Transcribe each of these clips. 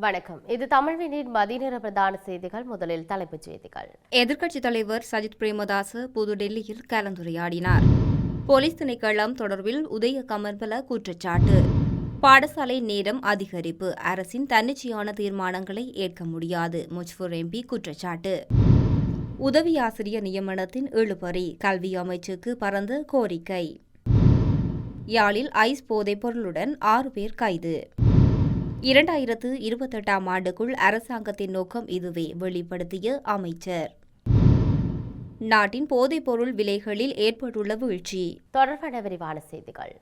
வணக்கம். இது தமிழ்வினின் மதிநேர பிரதான செய்திகள். முதலில் தலைப்புச் செய்திகள். எதிர்க்கட்சித் தலைவர் சஜித் பிரேமதாச புதுடெல்லியில் கலந்துரையாடினார். போலீஸ் திணைக்களம் தொடர்பில் உதய கமர்பல குற்றச்சாட்டு. பாடசாலை நேரம் அதிகரிப்பு. அரசின் தன்னிச்சையான தீர்மானங்களை ஏற்க முடியாது. முஜ்பூர் எம்பி குற்றச்சாட்டு. உதவி ஆசிரியர் நியமனத்தின் இழுபறி. கல்வி அமைச்சுக்கு பரந்த கோரிக்கை. யாழில் ஐஸ் போதைப் பொருளுடன் ஆறு பேர் கைது. இரண்டாயிரத்து இருபத்தெட்டாம் ஆண்டுக்குள் அரசாங்கத்தின் நோக்கம் இதுவே வெளிப்படுத்திய அமைச்சர். நாட்டின் போதைப்பொருள் விலைகளில் ஏற்பட்டுள்ள வீழ்ச்சி. தொடர்பான விரிவான செய்திகள்.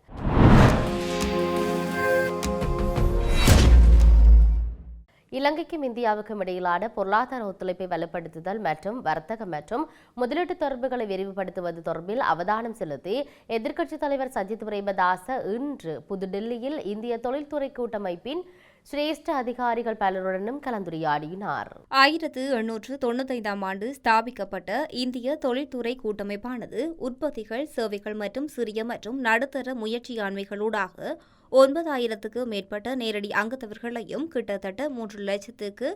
இலங்கைக்கும் இந்தியாவுக்கும் இடையிலான பொருளாதார ஒத்துழைப்பை வலுப்படுத்துதல் மற்றும் வர்த்தகம் மற்றும் முதலீட்டு தொடர்புகளை விரிவுபடுத்துவது தொடர்பில் அவதானம் செலுத்தி எதிர்க்கட்சித் தலைவர் சஜித் பிரேமதாச இன்று புதுடில்லியில் இந்திய தொழில்துறை கூட்டமைப்பின் சிரேஷ்ட அதிகாரிகள் பலருடனும் கலந்துரையாடினார். ஆயிரத்து எண்ணூற்று தொண்ணூத்தைந்தாம் ஆண்டு ஸ்தாபிக்கப்பட்ட இந்திய தொழில்துறை கூட்டமைப்பானது உற்பத்திகள் சேவைகள் மற்றும் சிறிய மற்றும் நடுத்தர முயற்சியாண்மைகளூடாக ஒன்பதாயிரத்துக்கு மேற்பட்ட நேரடி அங்கத்தவர்களையும் கிட்டத்தட்ட மூன்று லட்சத்துக்கு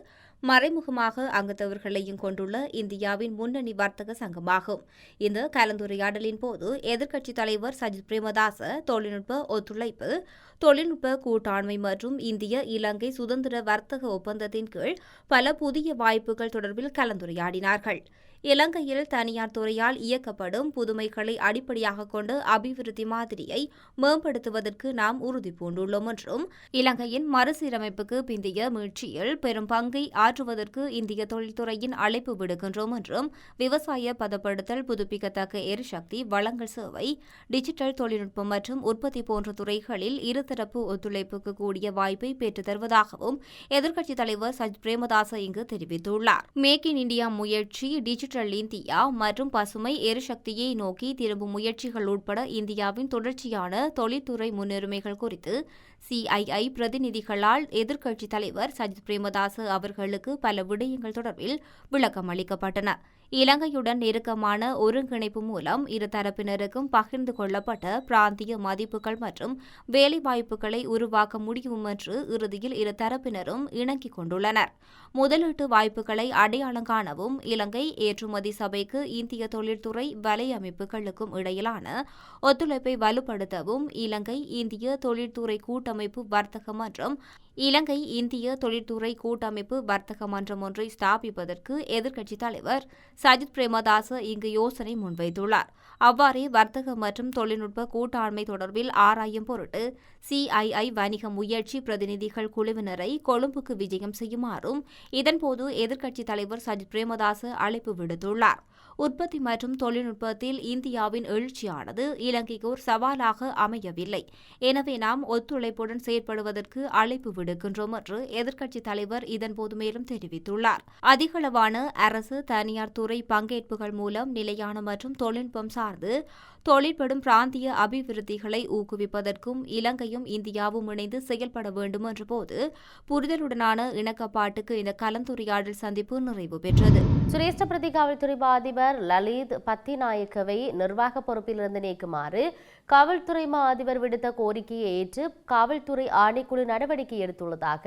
மறைமுகமாக அங்கத்தவர்களையும் கொண்டுள்ள இந்தியாவின் முன்னணி வர்த்தக சங்கமாகும். இந்த கலந்துரையாடலின் போது எதிர்க்கட்சித் தலைவர் சஜித் பிரேமதாச தொழில்நுட்ப ஒத்துழைப்பு தொழில்நுட்ப கூட்டாண்மை மற்றும் இந்திய இலங்கை சுதந்திர வர்த்தக ஒப்பந்தத்தின் கீழ் பல புதிய வாய்ப்புகள் தொடர்பில் கலந்துரையாடினார்கள். இலங்கையில் தனியார் துறையால் இயக்கப்படும் புதுமைகளை அடிப்படையாக கொண்டு அபிவிருத்தி மாதிரியை மேம்படுத்துவதற்கு நாம் உறுதி பூண்டுள்ளோம் என்றும் இலங்கையின் மறுசீரமைப்புக்கு பிந்தைய முயற்சியில் பெரும் பங்கை ஆற்றுவதற்கு இந்திய தொழில்துறையின் அழைப்பு விடுக்கின்றோம் என்றும் விவசாய பதப்படுத்தல் புதுப்பிக்கத்தக்க எரிசக்தி வளங்கள் சேவை டிஜிட்டல் தொழில்நுட்பம் மற்றும் உற்பத்தி போன்ற துறைகளில் இருதரப்பு ஒத்துழைப்புக்கு கூடிய வாய்ப்பை பெற்றுத் தருவதாகவும் எதிர்க்கட்சித் தலைவர் சஜித் பிரேமதாச இங்கு தெரிவித்துள்ளார். மேக் இன் இந்தியா முயற்சி டிஜிட்டல் இந்தியா மற்றும் பசுமை எரிசக்தியை நோக்கி திரும்பும் முயற்சிகள் உட்பட இந்தியாவின் தொடர்ச்சியான தொழில்துறை முன்னுரிமைகள் குறித்து சிஐஐ பிரதிநிதிகளால் எதிர்க்கட்சித் தலைவர் சஜித் பிரேமதாச அவர்களுக்கு பல விடயங்கள் தொடர்பில் விளக்கம் அளிக்கப்பட்டன. இலங்கையுடன் நெருக்கமான ஒருங்கிணைப்பு மூலம் இரு தரப்பினருக்கும் பகிர்ந்து கொள்ளப்பட்ட பிராந்திய மதிப்புகள் மற்றும் வேலைவாய்ப்புகளை உருவாக்க முடியும் என்று இறுதியில் இரு தரப்பினரும் இணங்கிக் கொண்டுள்ளனர். முதலீட்டு வாய்ப்புகளை அடையாளம் காணவும் இலங்கை ஏற்றுமதி சபைக்கு இந்திய தொழில்துறை வலையமைப்புகளுக்கும் இடையிலான ஒத்துழைப்பை வலுப்படுத்தவும் இலங்கை இந்திய தொழில்துறை கூட்டமைப்பு வர்த்தக மன்றம் இலங்கை இந்திய தொழில்துறை கூட்டமைப்பு வர்த்தக மன்றம் ஒன்றை ஸ்தாபிப்பதற்கு எதிர்க்கட்சித் தலைவர் சஜித் பிரேமதாச இங்கு யோசனை முன்வைத்துள்ளார். அவ்வாறே வர்த்தக மற்றும் தொழில்நுட்ப கூட்டாண்மை தொடர்பில் ஆராயும் பொருட்டு சிஐஐ வணிக முயற்சி பிரதிநிதிகள் குழுவினரை கொழும்புக்கு விஜயம் செய்யுமாறும் இதன்போது எதிர்க்கட்சித் தலைவர் சஜித் பிரேமதாச அழைப்பு விடுத்துள்ளார். உற்பத்தி மற்றும் தொழில்நுட்பத்தில் இந்தியாவின் எழுச்சியானது இலங்கைக்கு ஒரு சவாலாக அமையவில்லை. எனவே நாம் ஒத்துழைப்புடன் செயற்படுவதற்கு அழைப்பு விடுக்கின்றோம் என்று எதிர்க்கட்சித் தலைவர் இதன்போது மேலும் தெரிவித்துள்ளார். அதிகளவான அரசு தனியார் துறை பங்கேற்புகள் மூலம் நிலையான மற்றும் தொழில்நுட்பம் சார்ந்து தொழிற்படும் பிராந்திய அபிவிருத்திகளை ஊக்குவிப்பதற்கும் இலங்கையும் இந்தியாவும் இணைந்து செயல்பட வேண்டும் என்ற போது புரிதலுடனான இணக்கப்பாட்டுக்கு இந்த கலந்துரையாடல் சந்திப்பு நிறைவு பெற்றது. சுரேஷ்ட பிரதி காவல்துறை அதிபர் லலித் பத்திநாயக்கவை நிர்வாக பொறுப்பிலிருந்து நீக்குமாறு காவல்துறை மா அதிபர் விடுத்த கோரிக்கையை ஏற்று காவல்துறை ஆணைக்குழு நடவடிக்கை எடுத்துள்ளதாக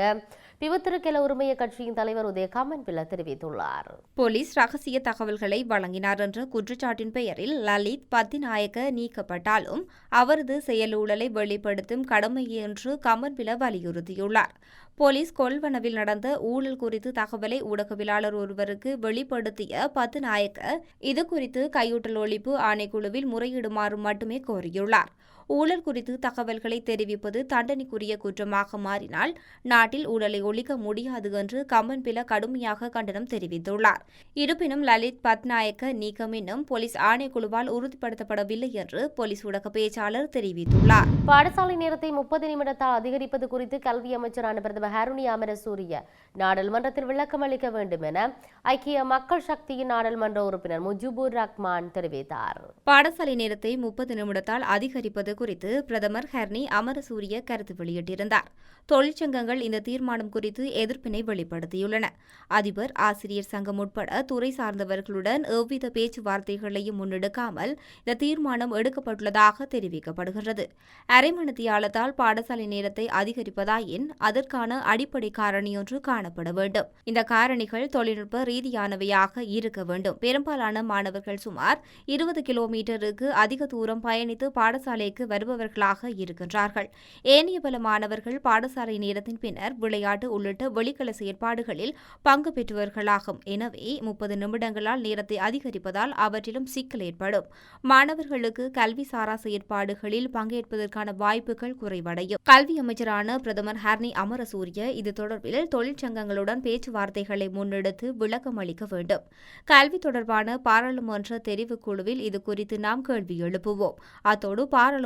பிவத்திருக்கெல உரிமைய கட்சியின் தலைவர் உதயகாமன் பிள்ள தெரிவித்துள்ளார். போலீஸ் ரகசிய தகவல்களை வழங்கினார் என்ற குற்றச்சாட்டின் பெயரில் லலித் பத்திநாயக்க நீக்கப்பட்டாலும் அவரது செயலூழலை வெளிப்படுத்தும் கடமை என்று கமன்பில வலியுறுத்தியுள்ளார். போலீஸ் கொள்வனவில் நடந்த ஊழல் குறித்து தகவலை ஊடகவியலாளர் ஒருவருக்கு வெளிப்படுத்திய பத்துநாயக்க இது குறித்து கையூட்டல் ஒழிப்பு ஆணைக்குழுவில் முறையிடுமாறு மட்டுமே கோரியுள்ளார். ஊழல் குறித்து தகவல்களை தெரிவிப்பது தண்டனைக்குரிய குற்றமாக மாறினால் நாட்டில் ஊழலை ஒழிக்க முடியாது என்று கம்மன்பில கடுமையாக கண்டனம் தெரிவித்துள்ளார். இருப்பினும் லலித் பட்நாயக்க நீக்கம் இன்னும் போலீஸ் ஆணைக்குழுவால் உறுதிப்படுத்தப்படவில்லை என்று போலீஸ் ஊடக பேச்சாளர் தெரிவித்துள்ளார். பாடசாலை நேரத்தை முப்பது நிமிடத்தால் அதிகரிப்பது குறித்து கல்வி அமைச்சரான பிரதமர் ஹருணி அமரசூரிய நாடாளுமன்றத்தில் விளக்கம் அளிக்க வேண்டும் என ஐக்கிய மக்கள் சக்தியின் நாடாளுமன்ற உறுப்பினர் முஜிபுர் ரஹ்மான் தெரிவித்தார். பாடசாலை நேரத்தை முப்பது நிமிடத்தால் அதிகரிப்பது குறித்து பிரதமர் ஹர்னி அமரசூரிய கருத்து வெளியிட்டிருந்தார். தொழிற்சங்கங்கள் இந்த தீர்மானம் குறித்து எதிர்ப்பினை வெளிப்படுத்தியுள்ளன. அதிபர் ஆசிரியர் சங்கம் உட்பட துறை சார்ந்தவர்களுடன் எவ்வித பேச்சுவார்த்தைகளையும் முன்னெடுக்காமல் இந்த தீர்மானம் எடுக்கப்பட்டுள்ளதாக தெரிவிக்கப்படுகிறது அரைமணித்தியாலத்தால் பாடசாலை நேரத்தை அதிகரிப்பதாயின் அதற்கான அடிப்படை காரணியொன்று காணப்பட வேண்டும். இந்த காரணிகள் தொழில்நுட்ப ரீதியானவையாக இருக்க வேண்டும். பெரும்பாலான மாணவர்கள் சுமார் இருபது கிலோமீட்டருக்கு அதிக தூரம் பயணித்து பாடசாலைக்கு வருபவர்களாக இருக்கின்றார்கள். ஏனைய பல மாணவர்கள் பாடசாலை நேரத்தின் பின்னர் விளையாட்டு உள்ளிட்ட வெளிக்கல செயற்பாடுகளில் பங்கு பெற்றவர்களாகும். எனவே முப்பது நிமிடங்களால் நேரத்தை அதிகரிப்பதால் அவற்றிலும் சிக்கல் ஏற்படும். மாணவர்களுக்கு கல்வி சாரா செயற்பாடுகளில் பங்கேற்பதற்கான வாய்ப்புகள் குறைவடையும். கல்வி அமைச்சரான பிரதமர் ஹர்னி அமரசூரிய இது தொடர்பில் தொழிற்சங்கங்களுடன் பேச்சுவார்த்தைகளை முன்னெடுத்து விளக்கம் அளிக்க வேண்டும். கல்வி தொடர்பான பாராளுமன்ற தெரிவுக்குழுவில் இது குறித்து நாம் கேள்வி எழுப்புவோம். அத்தோடு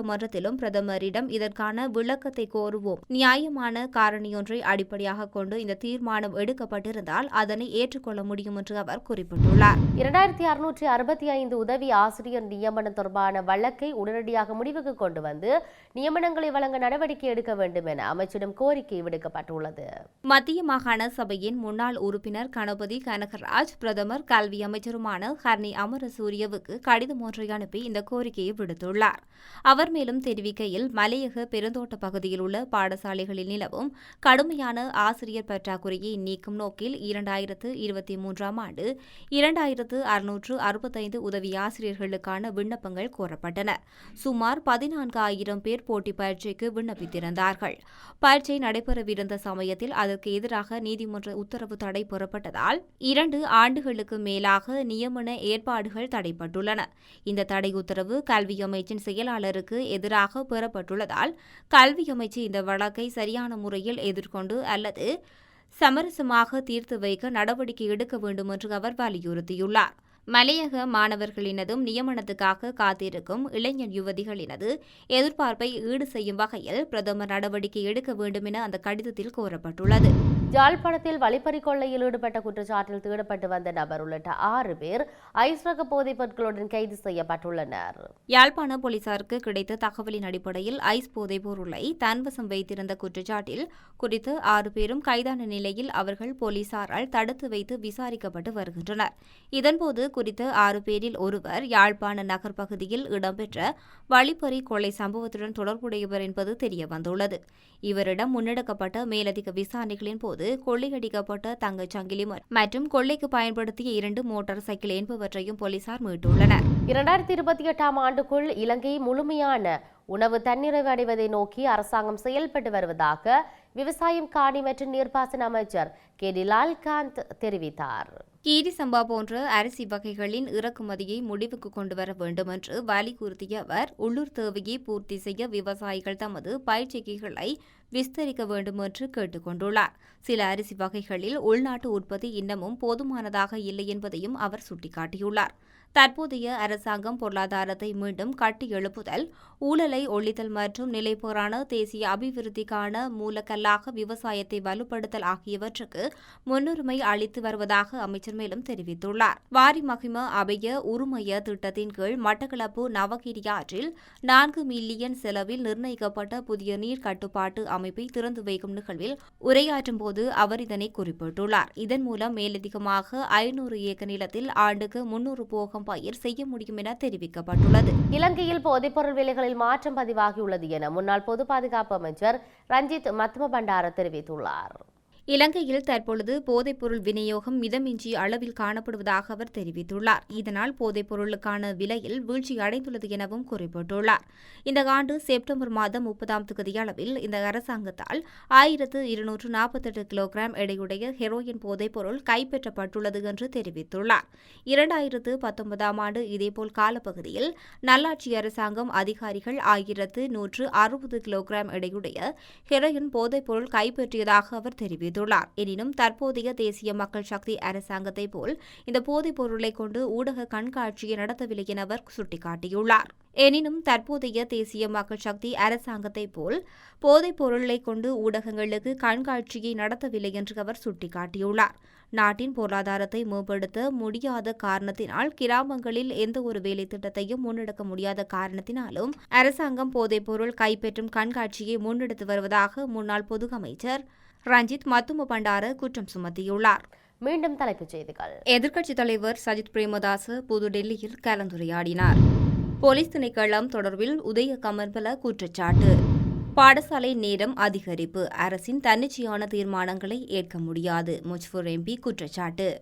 பாராளுமன்றத்திலும் பிரதமரிடம் இதற்கான விளக்கத்தை கோருவோம். நியாயமான காரணியொன்றை அடிப்படையாக கொண்டு இந்த தீர்மானம் எடுக்கப்பட்டிருந்தால் அதனை ஏற்றுக்கொள்ள முடியும் என்று அவர் குறிப்பிட்டுள்ளார். இரண்டாயிரத்தி அறுநூற்றி அறுபத்தி ஐந்து உதவி ஆசிரியர் நியமனம் தொடர்பான வழக்கை உடனடியாக முடிவுக்கு கொண்டு வந்து நியமனங்களை வழங்க நடவடிக்கை எடுக்க வேண்டும் என அமைச்சிடம் கோரிக்கை விடுக்கப்பட்டுள்ளது. மத்திய மாகாண சபையின் முன்னாள் உறுப்பினர் கணபதி கனகராஜ் பிரதமர் கல்வி அமைச்சருமான ஹர்னி அமரசூரியவுக்கு கடிதம் ஒன்றை அனுப்பி இந்த கோரிக்கையை விடுத்துள்ளார். அவர் மேலும் தெரிவிக்கையில் மலையக பெருந்தோட்ட பகுதியில் உள்ள பாடசாலைகளில் நிலவும் கடுமையான ஆசிரியர் பற்றாக்குறையை நீக்கும் நோக்கில் இரண்டாயிரத்து இருபத்தி மூன்றாம் ஆண்டு இரண்டாயிரத்து அறுநூற்று அறுபத்தைந்து உதவி ஆசிரியர்களுக்கான விண்ணப்பங்கள் கோரப்பட்டன. சுமார் பதினான்காயிரம் பேர் போட்டி பயிற்சிக்கு விண்ணப்பித்திருந்தார்கள். பயிற்சி நடைபெறவிருந்த சமயத்தில் அதற்கு எதிராக நீதிமன்ற உத்தரவு தடை பெறப்பட்டதால் இரண்டு ஆண்டுகளுக்கு மேலாக நியமன ஏற்பாடுகள் தடைப்பட்டுள்ளன இந்த தடை உத்தரவு கல்வி அமைச்சின் செயலாளருக்கு எதிராக பெறப்பட்டுள்ளதால் கல்வி அமைச்சு இந்த வழக்கை சரியான முறையில் எதிர்கொண்டு அல்லது சமரசமாக தீர்த்து வைக்க நடவடிக்கை எடுக்க வேண்டும் என்று அவர் வலியுறுத்தியுள்ளார். மலையக மாணவர்களினதும் நியமனத்துக்காக காத்திருக்கும் இளைஞர் யுவதிகளினது எதிர்பார்ப்பை ஈடு செய்யும் வகையில் பிரதமர் நடவடிக்கை எடுக்க வேண்டும் என அந்த கடிதத்தில் கோரப்பட்டுள்ளது யாழ்ப்பாணத்தில் வழிப்பறி கொள்ளையில் ஈடுபட்ட குற்றச்சாட்டில் தேடப்பட்டு வந்த நபர் உள்ளிட்ட ஆறு பேர் ஐஸ் ரக போதைப் பொருட்களுடன் கைது செய்யப்பட்டுள்ளனர். யாழ்ப்பாண போலீசாருக்கு கிடைத்த தகவலின் அடிப்படையில் ஐஸ் போதைப் பொருளை தன்வசம் வைத்திருந்த குற்றச்சாட்டில் குறித்து ஆறு பேரும் கைதான நிலையில் அவர்கள் போலீசாரால் தடுத்து வைத்து விசாரிக்கப்பட்டு வருகின்றனர். இதன்போது குறித்த ஆறு பேரில் ஒருவர் யாழ்ப்பாண நகர் பகுதியில் இடம்பெற்ற வழிப்பறி கொள்ளை சம்பவத்துடன் தொடர்புடையவர் என்பது தெரியவந்துள்ளது. இவரிடம் முன்னெடுக்கப்பட்ட மேலதிக விசாரணைகளின் போது கொள்ளையடிக்கப்பட்ட தங்கச் சங்கிலி மற்றும் கொள்ளைக்கு பயன்படுத்திய இரண்டு மோட்டார் சைக்கிள் என்பவற்றையும் போலீசார் மீட்டுள்ளனர். இரண்டாயிரத்தி இருபத்தி எட்டாம் ஆண்டுக்குள் இலங்கை முழுமையான உணவு தன்னிறைவு அடைவதை நோக்கி அரசாங்கம் செயல்பட்டு வருவதாக விவசாயம் காணி மற்றும் நீர்ப்பாசன அமைச்சர் கே டி லால்காந்த் தெரிவித்தார். கீரி சம்பா போன்ற அரிசி வகைகளின் இறக்குமதியை முடிவுக்கு கொண்டு வர வேண்டும் என்று வலியுறுத்திய அவர் உள்ளூர் தேவையை பூர்த்தி செய்ய விவசாயிகள் தமது பயிற்சிகளை விஸ்தரிக்க வேண்டும் என்று கேட்டுக்கொண்டுள்ளார். சில அரிசி வகைகளில் உள்நாட்டு உற்பத்தி இன்னமும் போதுமானதாக இல்லை என்பதையும் அவர் சுட்டிக்காட்டியுள்ளார். தற்போதைய அரசாங்கம் பொருளாதாரத்தை மீண்டும் கட்டி எழுப்புதல் ஊழலை ஒழித்தல் மற்றும் நிலைப்போரான தேசிய அபிவிருத்திக்கான மூலக்கல்லாக விவசாயத்தை வலுப்படுத்தல் ஆகியவற்றுக்கு முன்னுரிமை அளித்து வருவதாக அமைச்சர் மேலும் தெரிவித்துள்ளார். வாரி மகிம அபய உருமய திட்டத்தின் கீழ் மட்டக்களப்பு நவகிரி ஆற்றில் நான்கு மில்லியன் செலவில் நிர்ணயிக்கப்பட்ட புதிய நீர் கட்டுப்பாட்டு அமைப்பை திறந்து வைக்கும் நிகழ்வில் உரையாற்றும் போது அவர் இதனை குறிப்பிட்டுள்ளார். இதன் மூலம் மேலதிகமாக ஐநூறு ஏக்கர் நிலத்தில் ஆண்டுக்கு முன்னூறு போகம் பயிர் செய்ய முடியும் என தெரிவிக்கப்பட்டுள்ளது. இலங்கையில் போதைப்பொருள் விலைகளில் மாற்றம் பதிவாகியுள்ளது என முன்னாள் பொது பாதுகாப்பு அமைச்சர் ரஞ்சித் மத்ம பண்டார தெரிவித்துள்ளார். இலங்கையில் தற்பொழுது போதைப்பொருள் விநியோகம் மிதமின்றி அளவில் காணப்படுவதாக அவர் தெரிவித்துள்ளார். இதனால் போதைப்பொருளுக்கான விலையில் வீழ்ச்சி அடைந்துள்ளது எனவும் குறிப்பிட்டுள்ளார். இந்த ஆண்டு செப்டம்பர் மாதம் முப்பதாம் தேதி அளவில் இந்த அரசாங்கத்தால் ஆயிரத்து இருநூற்று நாற்பத்தெட்டு கிலோகிராம் எடையுடைய ஹெரோயின் போதைப்பொருள் கைப்பற்றப்பட்டுள்ளது என்று தெரிவித்துள்ளார். இரண்டாயிரத்து பத்தொன்பதாம் ஆண்டு இதேபோல் காலப்பகுதியில் நல்லாட்சி அரசாங்கம் அதிகாரிகள் ஆயிரத்து நூற்று அறுபது கிலோகிராம் எடையுடைய ஹெரோயின் போதைப்பொருள் கைப்பற்றியதாக அவர் தெரிவித்துள்ளார். தெரிவித்துள்ளார். எனினும் தற்போதைய தேசிய மக்கள் சக்தி அரசாங்கத்தை போல் இந்த போதைப் பொருளை கொண்டு ஊடக கண்காட்சியை நடத்தவில்லை என அவர் சுட்டிக்காட்டியுள்ளார். எனினும் தற்போதைய தேசிய மக்கள் சக்தி அரசாங்கத்தை போல் போதைப் பொருளை கொண்டு ஊடகங்களுக்கு கண்காட்சியை நடத்தவில்லை என்று அவர் சுட்டிக்காட்டியுள்ளார். நாட்டின் பொருளாதாரத்தை மேம்படுத்த முடியாத காரணத்தினால் கிராமங்களில் எந்த ஒரு வேலை திட்டத்தையும் முன்னெடுக்க முடியாத காரணத்தினாலும் அரசாங்கம் போதைப் பொருள் கைப்பற்றும் கண்காட்சியை முன்னெடுத்து வருவதாக முன்னாள் பொது அமைச்சர் ரஞ்சித் மத்தும பண்டார குற்றம் சுமத்தியுள்ளார். மீண்டும் தலைப்புச் செய்திகள். எதிர்க்கட்சித் தலைவர் சஜித் பிரேமதாச புதுடெல்லியில் கலந்துரையாடினார். போலீஸ் திணைக்களம் தொடர்பில் உதய கமர்பல குற்றச்சாட்டு. பாடசாலை நேரம் அதிகரிப்பு. அரசின் தன்னிச்சையான தீர்மானங்களை ஏற்க முடியாது. முஜ்பூர் எம்பி குற்றச்சாட்டு.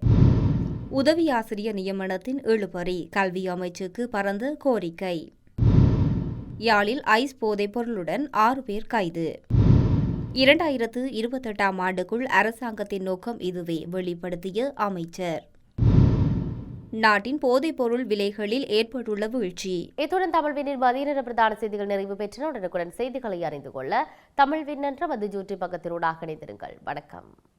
உதவி ஆசிரியர் நியமனத்தின் இழுபறி கல்வி அமைச்சுக்கு பரந்த கோரிக்கை. யாழில் ஐஸ் போதைப் பொருளுடன் ஆறு பேர் கைது. இரண்டாயிரத்து இருபத்தெட்டாம் ஆண்டுக்குள் அரசாங்கத்தின் நோக்கம் இதுவே வெளிப்படுத்திய அமைச்சர். நாட்டின் போதைப்பொருள் விலைகளில் ஏற்பட்டுள்ள வீழ்ச்சி. இத்துடன் தமிழ் விண்ணின் மதிய நேர பிரதான செய்திகள் நிறைவு பெற்றன உடனுக்குடன் செய்திகளை அறிந்து கொள்ள தமிழ் என்ற மது ஜூட்டி பக்கத்தினூடாக இணைந்திருங்கள். வணக்கம்.